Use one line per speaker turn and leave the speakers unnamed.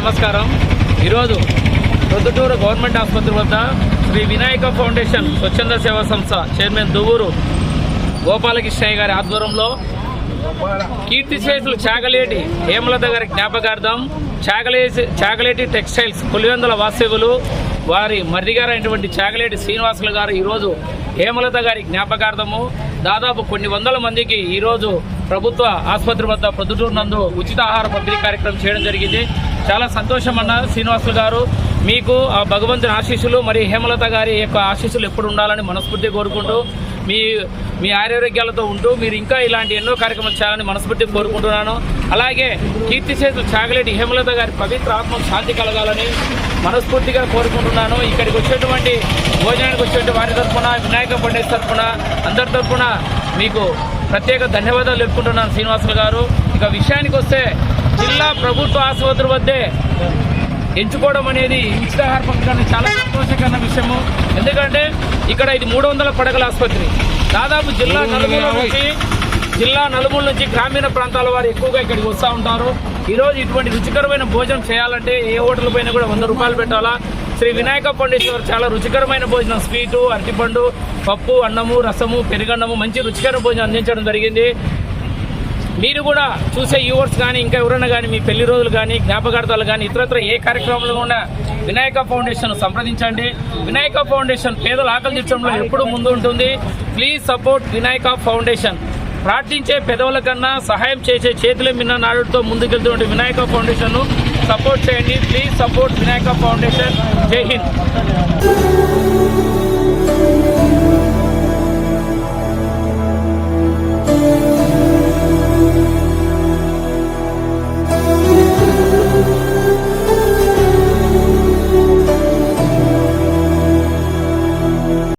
నమస్కారం. ఈరోజు ప్రొద్దుటూరు గవర్నమెంట్ ఆసుపత్రి వద్ద శ్రీ వినాయక ఫౌండేషన్ స్వచ్ఛంద సేవా సంస్థ చైర్మన్ దువ్వూరు గోపాలకృష్ణయ్య గారి ఆధ్వర్యంలో కీర్తిశేషులు చాగలేటి హేమలత గారి జ్ఞాపకార్థం చాగలేసి చాగలేటి టెక్స్టైల్స్ పులివెందుల వాసేవులు వారి మర్రిగారు అయినటువంటి చాగలేటి శ్రీనివాసులు గారు ఈరోజు హేమలత గారి జ్ఞాపకార్థము. దాదాపు కొన్ని వందల మందికి ఈరోజు ప్రభుత్వ ఆసుపత్రి వద్ద ప్రొద్దుటూరు నందు ఉచిత ఆహార పంపిణీ కార్యక్రమం చేయడం జరిగింది. చాలా సంతోషం అన్న శ్రీనివాసులు గారు. మీకు ఆ భగవంతుని ఆశీస్సులు మరి హేమలత గారి యొక్క ఆశీస్సులు ఎప్పుడు ఉండాలని మనస్ఫూర్తి కోరుకుంటూ మీ మీ ఆరోగ్యాలతో ఉంటూ మీరు ఇంకా ఇలాంటి ఎన్నో కార్యక్రమాలు చేయాలని మనస్ఫూర్తి కోరుకుంటున్నాను. అలాగే కీర్తి చేతులు చాగలేటి హేమలత గారి పవిత్ర ఆత్మకు శాంతి కలగాలని మనస్ఫూర్తిగా కోరుకుంటున్నాను. ఇక్కడికి వచ్చేటువంటి భోజనానికి వచ్చేటువంటి వారి తరఫున వినాయక పండుగ తరఫున అందరి తరఫున మీకు ప్రత్యేక ధన్యవాదాలు చెప్పుకుంటున్నాను శ్రీనివాసులు గారు. ఇక విషయానికి వస్తే జిల్లా ప్రభుత్వ ఆసుపత్రి వద్దే ఎంచుకోవడం అనేది ఉచితాహార పంపిణీ చాలా సంతోషకరమైన విషయము. ఎందుకంటే ఇక్కడ ఇది మూడు వందల పడగల ఆసుపత్రి. దాదాపు జిల్లా నలుమూల నుంచి జిల్లా నలుమూల నుంచి గ్రామీణ ప్రాంతాల వారు ఎక్కువగా ఇక్కడికి వస్తూ ఉంటారు. ఈరోజు ఇటువంటి రుచికరమైన భోజనం చేయాలంటే ఏ హోటల్ పైన కూడా వంద రూపాయలు పెట్టాలా? శ్రీ వినాయక ఫౌండేషన్ చాలా రుచికరమైన భోజనం. స్వీటు అరటిపండు పప్పు అన్నము రసము పెరుగన్నము మంచి రుచికర భోజనం అందించడం జరిగింది. మీరు కూడా చూసే యూవర్స్ కానీ ఇంకా ఎవరైనా కానీ మీ పెళ్ళి రోజులు కానీ జ్ఞాపకార్థాలు కానీ ఇతరత్ర ఏ కార్యక్రమంలో కూడా వినాయక ఫౌండేషన్ సంప్రదించండి. వినాయక ఫౌండేషన్ పేదల ఆకలి తీర్చడంలో ఎప్పుడూ ముందు ఉంటుంది. Please support Vinayaka Foundation. ప్రార్థించే పెదవుల కన్నా సహాయం చేసే చేతులే మిన్న నాడుతో ముందుకెళ్తున్న వినాయక ఫౌండేషన్ను సపోర్ట్ చేయండి. Please support Vinayaka Foundation. Jai Hind.